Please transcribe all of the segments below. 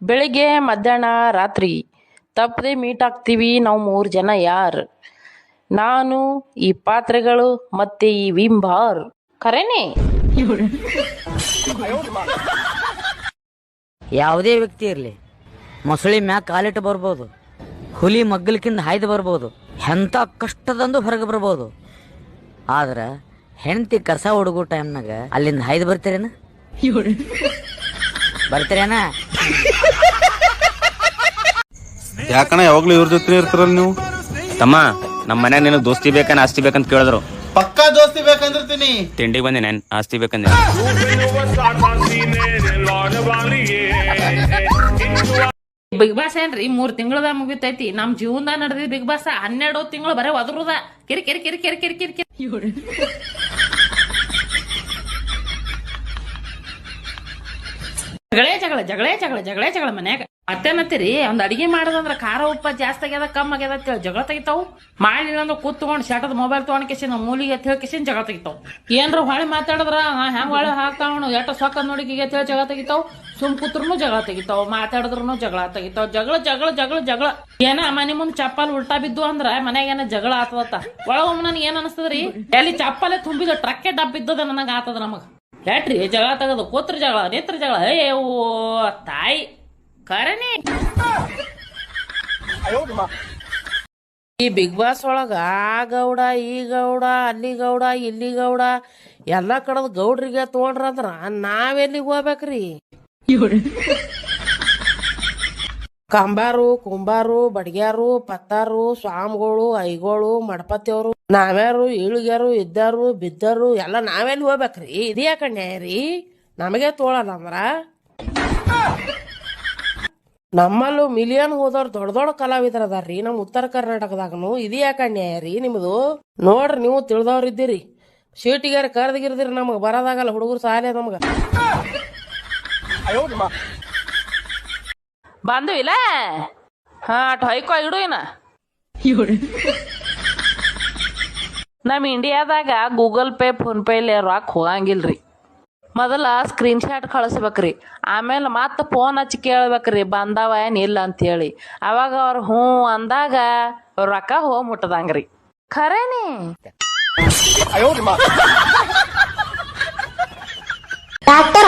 ಬೆಳಿಗ್ಗೆ, ಮಧ್ಯಾಹ್ನ, ರಾತ್ರಿ. ತಪ್ಪದೆ ಮೀಟ್ ಆಗ್ತೀವಿ ನಾವು ಮೂರು ಜನ ಯಾರು? ನಾನು, ಈ ಪಾತ್ರೆಗಳು ಮತ್ತೆ ಈ ವಿಮ್ ಬಾರ್ ಖರೇನೆ? ಯಾವುದೇ ವ್ಯಕ್ತಿ ಇರಲಿ, ಮೊಸಳಿ ಮ್ಯಾಗ ಕಾಲಿಟ್ಟು ಬರ್ಬೋದು, ಹುಲಿ ಮಗ್ಲಕಿಂದ ಹಾಯ್ದು ಬರ್ಬೋದು, ಎಂಥ ಕಷ್ಟದಂದು ಹೊರಗೆ ಬರ್ಬೋದು. ಆದ್ರೆ ಹೆಂಡತಿ ಕಸ ಹುಡುಗೋ ಟೈಮ್ನಾಗ ಅಲ್ಲಿಂದ ಹಾಯ್ದು ಬರ್ತೀರೇನ? ಬರ್ತೀರೇನ? ಯಾಕಣ್ಣ ಯಾವಾಗ್ಲೂ ಇವ್ರ ಜೊತೆ ಇರ್ತಿರಲ್ಲ ನೀವು? ತಮ್ಮ ನಮ್ಮ ಮನ್ಯಾಗ ನಿನಗೆ ದೋಸ್ತಿ ಬೇಕನ್ ಆಸ್ತಿ ಬೇಕಂತ ಕೇಳಿದ್ರು. ಪಕ್ಕಾ ದೋಸ್ತಿ ಬೇಕಂದಿರ್ತೀನಿ. ತಿಂಡಿಗೆ ಬಂದೆ ನಾನು ಆಸ್ತಿ ಬೇಕಂದೆ. ಬಿಗ್ ಬಾಸ್ ಏನ್ರಿ? ಮೂರ್ ತಿಂಗಳದ ಮುಗಿತೈತಿ. ನಮ್ ಜೀವನದ ನಡೆದಿದ್ ಬಿಗ್ ಬಾಸ್ ಹನ್ನೆರಡು ತಿಂಗಳು ಬರೇ ಒದರುದ. ಕಿರಿ ಕಿರಿ ಕಿರಿ ಕಿರಿ ಕಿರಿ ಕಿರಿ ಕಿರಿ. ಜಗಳೇ ಜಗಳ ಜಗಳೇ ಜಗಳ ಜಗಳೇ ಜಗಳ ಮನ್ಯಾಗ. ಮತ್ತೇನತ್ತೀರಿ ಒಂದ್ ಅಡಿಗೆ ಮಾಡೋದಂದ್ರ ಖಾರ ಉಪ್ಪ ಜಾಸ್ತಿ ಆಗ್ಯದ ಕಮ್ಮಿ ಆಗ್ಯದ ಜಗಳ ತೆಗಿತಾವ್. ಮಾಡಿಲ್ಲ ಅಂದ್ರೆ ಕೂತ್ಕೊಂಡು ಶಟದ ಮೊಬೈಲ್ ತಗೊಂಡ್ ಕಿಸಿನ ಮೂಲಿಗೆ ಅಂತ ಜಗಳ ತೆಗಿತಾವ್. ಏನ್ರ ಹೊಳೆ ಮಾತಾಡಿದ್ರ ಹೆಂಗ್ ಹೊಳೆ ಹಾಕ್ತಾವನು ಎಟ್ಟ ಸೊಕ್ಕ ನೋಡಿ ಈಗ ಹೇಳಿ ಜಗಳ ತೆಗಿತಾವ್. ಸುಮ್ ಕೂತ್ರು ಜಗಳ ತೆಗಿತಾವ್ ಮಾತಾಡಿದ್ರು ಜಗಳ ತೆಗಿತಾವ್. ಜಗಳ ಜಗಳ ಜಗಳ ಜಗಳ. ಏನ ಮನೆ ಮುಂದ್ ಚಪ್ಪಲ್ ಉಲ್ಟಾ ಬಿದ್ದು ಅಂದ್ರ ಮನ್ಯಾಗ ಏನ ಜಗಳ ಆತದತ್ತ ಒಳಗೊಮ್ಮೆ ನನಗೆ ಏನ್ ಅನಸ್ತದ್ರಿ ಎಲ್ಲಿ ಚಪ್ಪಲೆ ತುಂಬಿದ ಟ್ರಕ್ಕೆ ಡಬ್ ಬಿದ್ದದ ನನಗ ಆತದ ನಮಗ. ಯಾಟ್ರಿ ಜಗಳ ತಗದು, ಕೂತ್ರ ಜಗಳ, ನೇತ್ರ ಜಗಳ. ಅಯ್ಯೋ ತಾಯಿ ಕರನೇ ಈ ಬಿಗ್ ಬಾಸ್ ಒಳಗ ಆ ಗೌಡ, ಈ ಗೌಡ, ಅಲ್ಲಿ ಗೌಡ, ಇಲ್ಲಿ ಗೌಡ, ಎಲ್ಲಾ ಕಡದ್ ಗೌಡ್ರಿಗೆ ತಗೊಂಡ್ರಂದ್ರ ನಾವೆಲ್ಲಿಗೆ ಹೋಗ್ಬೇಕ್ರಿ? ಕಂಬಾರು, ಕುಂಬಾರು, ಬಡ್ಗ್ಯಾರು, ಪತ್ತಾರು, ಸ್ವಾಮಿಗಳು, ಐಗಳು, ಮಡಪತಿಯವರು, ನಾವ್ಯಾರು ಇಳಿಗ್ಯಾರು ಇದ್ದಾರು, ಬಿದ್ದಾರು, ಎಲ್ಲ ನಾವೆಲ್ಲಿ ಹೋಗ್ಬೇಕ್ರಿ? ಇದು ಯಾಕ ರೀ? ನಮಗೆ ತೋಳಲ್ಲ ಅಂದ್ರ? ನಮ್ಮಲ್ಲೂ ಮಿಲಿಯನ್ ಹೋದವ್ರು ದೊಡ್ಡ ದೊಡ್ಡ ಕಲಾವಿದ್ರ ಅದಾರ್ರಿ ನಮ್ಮ ಉತ್ತರ ಕರ್ನಾಟಕದಾಗನು. ಇದು ಯಾಕ ನ್ಯಾಯ ರೀ ನಿಮ್ದು? ನೋಡ್ರಿ ನೀವು ತಿಳಿದವ್ರಿದ್ದೀರಿ ಶೀಟಿಗಾರ ಕರ್ದಗಿರ್ದಿರಿ ನಮಗೆ ಬರೋದಾಗಲ್ಲ ಹುಡುಗರು ಸಾಲೆ ನಮಗ. ಬಂದ್ವಿಲ್ಲ ಹಾ ಟೊಯ್ಕೊ ಇಡು ಏನ ನಮ್ಮ ಇಂಡಿಯಾದಾಗ ಗೂಗಲ್ ಪೇ ಫೋನ್ ಪೇಲಿ ರೊಕ್ಕ ಹೋಗಂಗಿಲ್ರಿ. ಮೊದಲ ಸ್ಕ್ರೀನ್ ಶಾಟ್ ಕಳಿಸ್ಬೇಕ್ರಿ. ಆಮೇಲೆ ಮತ್ತೆ ಫೋನ್ ಹಚ್ಚಿ ಕೇಳ್ಬೇಕ್ರಿ ಬಂದಾವ ಏನ್ ಇಲ್ಲ ಅಂತೇಳಿ. ಅವಾಗ ಅವ್ರು ಹ್ಞೂ ಅಂದಾಗ ರೊಕ್ಕ ಹೋಗ್ ಮುಟ್ಟದಂಗ್ರಿ ಖರೇನಿ ಡಾಕ್ಟರ್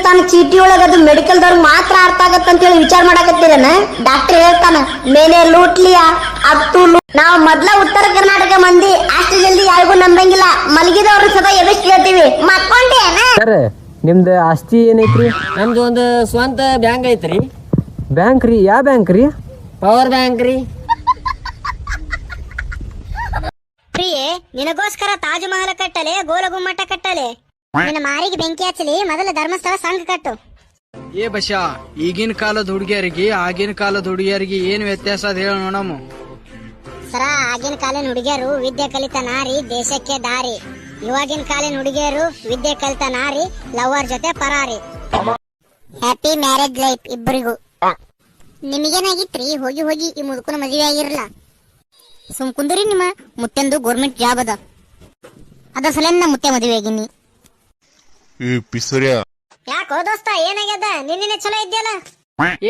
ಬರ್ದಿರ್ತಾನ ಚೀಟಿ ಒಳಗ ಅದು ಮೆಡಿಕಲ್ ಮೆಡಿಕಲ್ದವ್ರಿಗೆ ಮಾತ್ರ ಅರ್ಥ ಆಗತ್ತ ಅಂತ ಹೇಳಿ ವಿಚಾರ ಮಾಡಾಕತ್ತೀರನ? ಡಾಕ್ಟರ್ ಹೇಳ್ತಾನ ಮೇಲೆ ಲೂಟ್ಲಿಯಾ ಅತ್ತು ನಾವ್ ನಾವು ಮೊದ್ಲ ಉತ್ತರ ಕರ್ನಾಟಕ ಮಂದಿ ಅಷ್ಟು ಜಲ್ದಿ ಯಾರಿಗೂ ನಂಬಂಗಿಲ್ಲ. ಮಲಗಿದವ್ರು ಸದಾ ಎದಕ್ ಕೇಳ್ತೀವಿ ಮಕ್ಕೊಂಡೇನ ಸರ್ ನಿಮ್ದು ಆಸ್ತಿ ಏನೈತ್ರಿ? ನಮ್ದು ಒಂದು ಸ್ವಂತ ಬ್ಯಾಂಕ್ ಐತ್ರಿ. ಬ್ಯಾಂಕ್ ರೀ? ಯಾವ ಬ್ಯಾಂಕ್ ರೀ? ಪವರ್ ಬ್ಯಾಂಕ್ ರೀ. ಪ್ರಿಯೆ ನಿನಗೋಸ್ಕರ ತಾಜ್ ಮಹಲ್ ಕಟ್ಟಲೆ ಗೋಲಗುಮ್ಮಟ ಕಟ್ಟಲೆ? ನಿನ್ನ ಮಾರಿಗೆ ಬೆಂಕಿ ಹಚ್ಚಲಿ ಮೊದಲ ಧರ್ಮಸ್ಥಳ ಸಂಘ ಕಟ್ಟು. ಏ ಬಶಾ ಈಗಿನ ಕಾಲದ ಹುಡುಗಿಯರಿಗೆ ಆಗಿನ ಕಾಲದ ಹುಡುಗಿಯರಿಗೆ ಏನ್ ವ್ಯತ್ಯಾಸ ಅದ ಹೇಳ ನೋಡಮ್ಮ. ಸರ ಆಗಿನ ಕಾಲಿನ ಹುಡುಗಿಯರು ವಿದ್ಯೆ ಕಲಿತ ನಾರಿ ದೇಶಕ್ಕೆ ದಾರಿ. ಇವಾಗಿನ ಕಾಲಿನ ಹುಡುಗಿಯರು ವಿದ್ಯೆ ಕಲಿತ ನಾರಿ ಲವರ್ ಜೊತೆ ಪರಾರಿ. ಹ್ಯಾಪಿ ಮ್ಯಾರೇಜ್ ಲೈಫ್ ಇಬ್ಬರಿಗೂ. ನಿಮಗೇನಾಗಿತ್ರಿ? ಹೋಗಿ ಹೋಗಿ ಈ ಮುದುಕನ ಮದುವೆ ಆಗಿರಲ್ಲ ಸುಮ್ ಕುಂದ್ರಿ ನಿಮ್ಮ ಮುತ್ತೆಂದು ಗೌರ್ಮೆಂಟ್ ಜಾಬ್ ಅದ. ಅದ ಸಲ ಮುತ್ತೆ ಮದುವೆ ಆಗಿನಿ ಈ ಪಿಸುರ್ಯ. ಯಾಕೋ ದೋಸ್ತ ಏನಾಗ್ಯದ? ನಿನ್ನೆ ಚಲೋ ಇದ್ಯಲ್ಲ?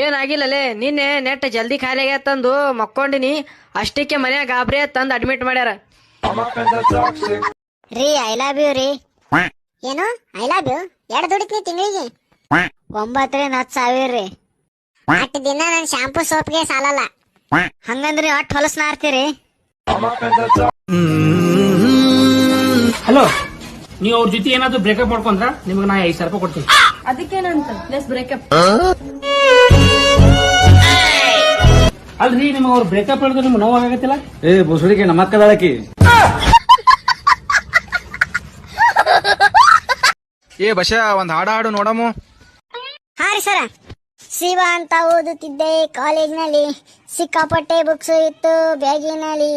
ಏನಾಗಿಲ್ಲಲೇ ನಿನ್ನೆ ನೆಟ್ ಜಲ್ದಿ ಖಾಲಿ ತಂದು ಮಕ್ಕೊಂಡಿನಿ. ಅಷ್ಟಕ್ಕೆ ಮನ್ಯಾಗ ಗಾಬ್ರಿ ತಂದು ಅಡ್ಮಿಟ್ ಮಾಡ್ಯಾರ. ರೀ ಐ ಲವ್ ಯು ರೀ. ಏನು? ಐ ಲವ್ ಯು ಎರಡು ದುಡಿತೀನಿ ತಿಂಗಳಿಗೆ? ಒಂಬತ್ತರಿಂದ ಹತ್ತು ಸಾವಿರ ರೀ. ಅಟ್ ದಿನ ನನ್ ಶಾಂಪೂ ಸೋಪ್ಗೆ ಸಾಲಲ್ಲ. ಹಂಗಂದ್ರೆ ಅಟ್ ಹೊಲಸ್ ನಾರ್ತೀರಿ ಹಲೋ. ನೀವು ಅವ್ರ ಜೊತೆ ಏನಾದ್ರು ಬ್ರೇಕಪ್ ಮಾಡ್ಕೊಂಡ್ರ ನಿಮ್ಗೆ ನಾ ಐದು ಸಾವಿರ ರೂಪಾಯಿ ಕೊಡ್ತೀನಿ ಅಲ್ರಿ ನಿಮ್ಗೆ ಅವ್ರ ಬ್ರೇಕಪ್ ಹೇಳಿದ್ರೆ ನಿಮ್ಗೆ ನೋವಾಗತ್ತಿಲ್ಲ ಏ ಬುಸುಡಿಗೆ ನಮ್ಮಕ್ಕದಾಳಕಿ ಏ ಬಶ ಒಂದ್ ಹಾಡ ಹಾಡು ನೋಡಮು. ಹಾ ರೀ ಸರ. ಶಿವ ಅಂತ ಓದುತ್ತಿದ್ದೆ ಕಾಲೇಜ್ನಲ್ಲಿ. ಸಿಕ್ಕಾಪಟ್ಟೆ ಬುಕ್ಸ್ ಇತ್ತು ಬ್ಯಾಗಿನಲ್ಲಿ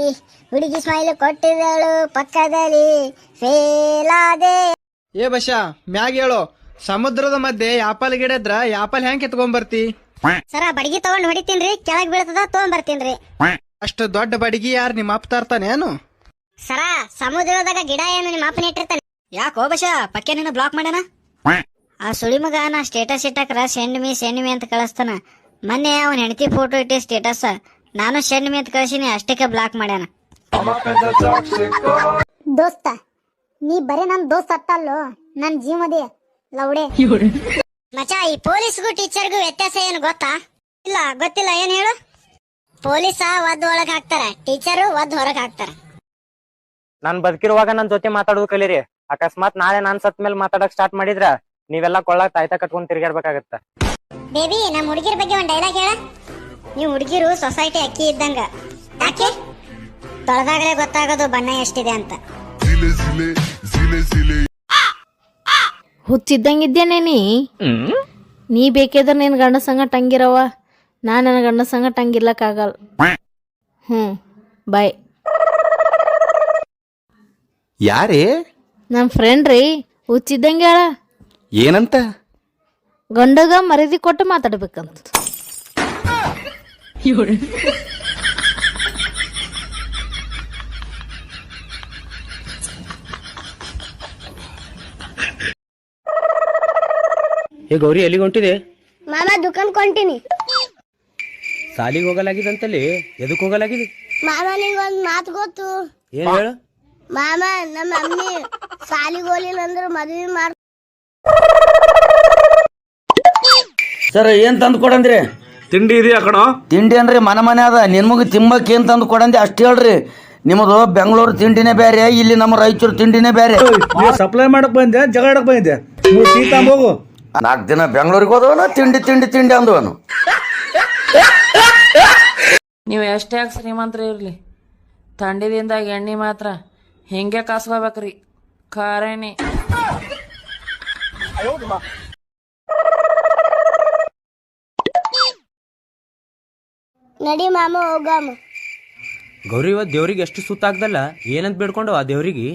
ಹುಡುಗಿ ಸ್ಮೈಲ್ ಕೊಟ್ಟಿದ್ದಳು ಪಕ್ಕದಲ್ಲಿ. ಫೇಲಾದೆ ಏ ಬಶ ಮ್ಯಾಗ ಹೇಳು. ಸಮುದ್ರದ ಮಧ್ಯೆ ಯಾಪಲ್ ಗಿಡ ಇದ್ರ ಯಾಪಲ್ ಹೆಂಗ್ ಕಿತ್ಕೊಂಡ್ ಬರ್ತಿ ಸರ ಬಡಗಿ ತಗೊಂಡ್ ಹೊಡಿತೀನ್ರಿ ಕೆಳಗ್ ಬೀಳ್ತದ ತಗೊಂಡ್ ಬರ್ತೀನ್ರಿ ಅಷ್ಟು ದೊಡ್ಡ ಬಡಗಿ ಯಾರ ನಿಮ್ಮ ಅಪ್ಪ ತರ್ತಾನೆ ಏನು? ಸರ ಸಮುದ್ರದಾಗ ಗಿಡ ಏನು ನಿಮ್ಮ ಅಪ್ಪನ ಇಟ್ಟಿರ್ತಾನೆ. ಯಾಕೋ ಬಶ ಪಕ್ಕೆ ನಿನ್ನ ಬ್ಲಾಕ್ ಮಾಡ್ಯಾನ ಆ ಸುಳಿ ಮಗ ನಾ ಸ್ಟೇಟಸ್ ಇಟ್ಟಾಕ್ರ ಸೆಂಡ್ ಮೀ ಸೆಂಡ್ ಮೀ ಅಂತ ಕಳಿಸ್ತಾನ. ಮೊನ್ನೆ ಅವನ ಹೆಂಡತಿ ಫೋಟೋ ಇಟ್ಟಿ ಸ್ಟೇಟಸ್ ನಾನು ಸೆಂಡ್ ಮೀ ಅಂತ ಕಳಿಸಿನಿ ಅಷ್ಟಕ್ಕೆ ಬ್ಲಾಕ್ ಮಾಡ್ಯಾನ. ದೋಸ್ತ ನೀ ಬರೀ ನನ್ ದೋಸ್ತ ಅತ್ತಲ್ಲೋ? ನನ್ ಜೀವದೇ ಲೌಡೆ. ಮಚಾ ಈ ಪೊಲೀಸ್ಗೂ ಟೀಚರ್ಗೂ ವ್ಯತ್ಯಾಸ ಏನು ಗೊತ್ತಾ? ಇಲ್ಲ ಗೊತ್ತಿಲ್ಲ ಏನ್ ಹೇಳು? ಪೊಲೀಸ ಒದ್ ಒಳಗ್ ಹಾಕ್ತಾರ ಟೀಚರು ಒದ್ ಹೊರಗ್ ಹಾಕ್ತಾರ. ನಾನ್ ಬದುಕಿರುವಾಗ ನನ್ ಜೊತೆ ಮಾತಾಡೋದು ಕಲೀರಿ. ಅಕಸ್ಮಾತ್ ನಾಳೆ ನಾನ್ ಸತ್ ಮೇಲೆ ಮಾತಾಡಕ್ ಸ್ಟಾರ್ಟ್ ಮಾಡಿದ್ರ ನೀವೆಲ್ಲ ಕೊಳ್ಳಾಗ ತಾಯ್ತ ಕಟ್ಕೊಂಡ್ ತಿರ್ಗಾಡ್ಬೇಕಾಗತ್ತ ಬೇಬಿ ನಮ್ ಹುಡುಗಿರ ಬಗ್ಗೆ ಒಂದ್ ಡೈಲಾಗ್ ಹೇಳ. ನೀವು ಹುಡುಗಿರು ಸೊಸೈಟಿ ಅಕ್ಕಿ ಇದ್ದಂಗ. ಯಾಕೆ? ತೊಳೆದಾಗಲೇ ಗೊತ್ತಾಗೋದು ಬಣ್ಣ ಎಷ್ಟಿದೆ ಅಂತ. ಹುಚ್ಚಿದ್ದಂಗಿದ್ಯಾನೇನಿ ನೀ ನೀ ಬೇಕಿದ್ರೆ ನಿನ್ನ ಗಂಡ ಸಂಗಟ ಹಂಗಿರವ ನಾ ನನ್ನ ಗಂಡ ಸಂಗಟ ಹಂಗಿರ್ಲಕ್ಕಾಗಲ್ಲ ಹ್ಞೂ ಬಾಯ್. ಯಾರೇ? ನಮ್ಮ ಫ್ರೆಂಡ್ ರೀ ಹುಚ್ಚಿದ್ದಂಗೆ ಹೇಳ. ಏನಂತ? ಗಂಡಗ ಮರ್ಯಾದೆ ಕೊಟ್ಟು ಮಾತಾಡ್ಬೇಕಂತ. ಏ ಗೌರಿ ಎಲ್ಲಿಗೆ ಹೊಂಟಿದೆ? ಮಾಮ ದುಕಾನ್ ಕೊಂಟಿನಿ ಸಾಲಿಗೆ ಹೋಗಲಾಗಿದಂತಲ್ಲಿ ಎದಕ್ ಹೋಗಲಾಗಿದೆ? ಮಾಮ ನಿಂಗೊಂದ್ ಮಾತು ಗೊತ್ತು. ಏನ್ ಹೇಳು? ಮಾಮ ನಮ್ಮ ಅಮ್ಮಿ ಸಾಲಿಗೆ ಹೋಗ್ಲಿಲ್ಲ ಅಂದ್ರೆ ಮದ್ವೆ ಮಾಡ್ ಸರ್ ಏನ್ ತಂದು ಕೊಡಂದ್ರಿ? ತಿಂಡಿ ಇದೆಯಾ ಕಣ? ತಿಂಡಿ ಅಂದ್ರೆ ಮನೆ ಮನೆ ಅದ. ನಿಮ್ಗೆ ತಿಂಬಕ್ ಏನ್ ತಂದು ಕೊಡಂದಿ ಅಷ್ಟು ಹೇಳ್ರಿ. ನಿಮ್ಮದು ಬೆಂಗಳೂರು ತಿಂಡಿನೇ ಬೇರೆ ಇಲ್ಲಿ ನಮ್ಮ ರಾಯಚೂರು ತಿಂಡಿನೇ ಬೇರೆ ಸಪ್ಲೈ ಮಾಡಕ್ ಬಂದೆ ಜಗಳ ಬಂದೆ. ಬಂದಿದ್ದೆ ಮೂರ್ ಟೀ ಹೋಗು. ನಾಲ್ಕು ದಿನ ಬೆಂಗಳೂರಿಗೆ ಹೋದವನು ತಿಂಡಿ ತಿಂಡಿ ತಿಂಡಿ ಅಂದವನು. ನೀವು ಎಷ್ಟೇ ಶ್ರೀಮಂತ್ರ ಇರಲಿ. ಥಂಡಿದಿಂದಾಗ ಎಣ್ಣೆ ಮಾತ್ರ. ಹಿಂಗೆ ಕಾಸ್ಕೋಬೇಕ್ರಿ. ಖಾರೇನಿ ನಡಿ ಮಾಮ ಹೋಗಾಮ ಗೌರಿ ಇವತ್ ದೇವ್ರಿಗೆ ಎಷ್ಟು ಸುತ್ತಾಗ್ದಲ್ಲ? ಏನಂತ ಬೇಡ್ಕೊಂಡು ಆ ದೇವ್ರಿಗೆ?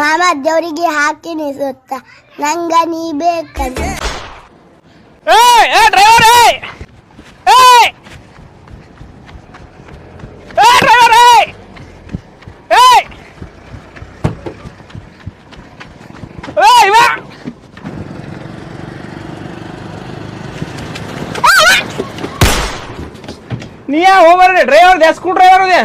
ಮಾಮ ದೇವ್ರಿಗೆ ಹಾಕಿನಿ ಸುತ್ತ. ನಂಗ ನೀ ಬೇಕಂತ. ನೀ ಹೋಗ್ಬಾರ್ರಿ ಡ್ರೈವರ್ ಸ್ಕೂ ಡ್ರೈವರ್ ಅದೇ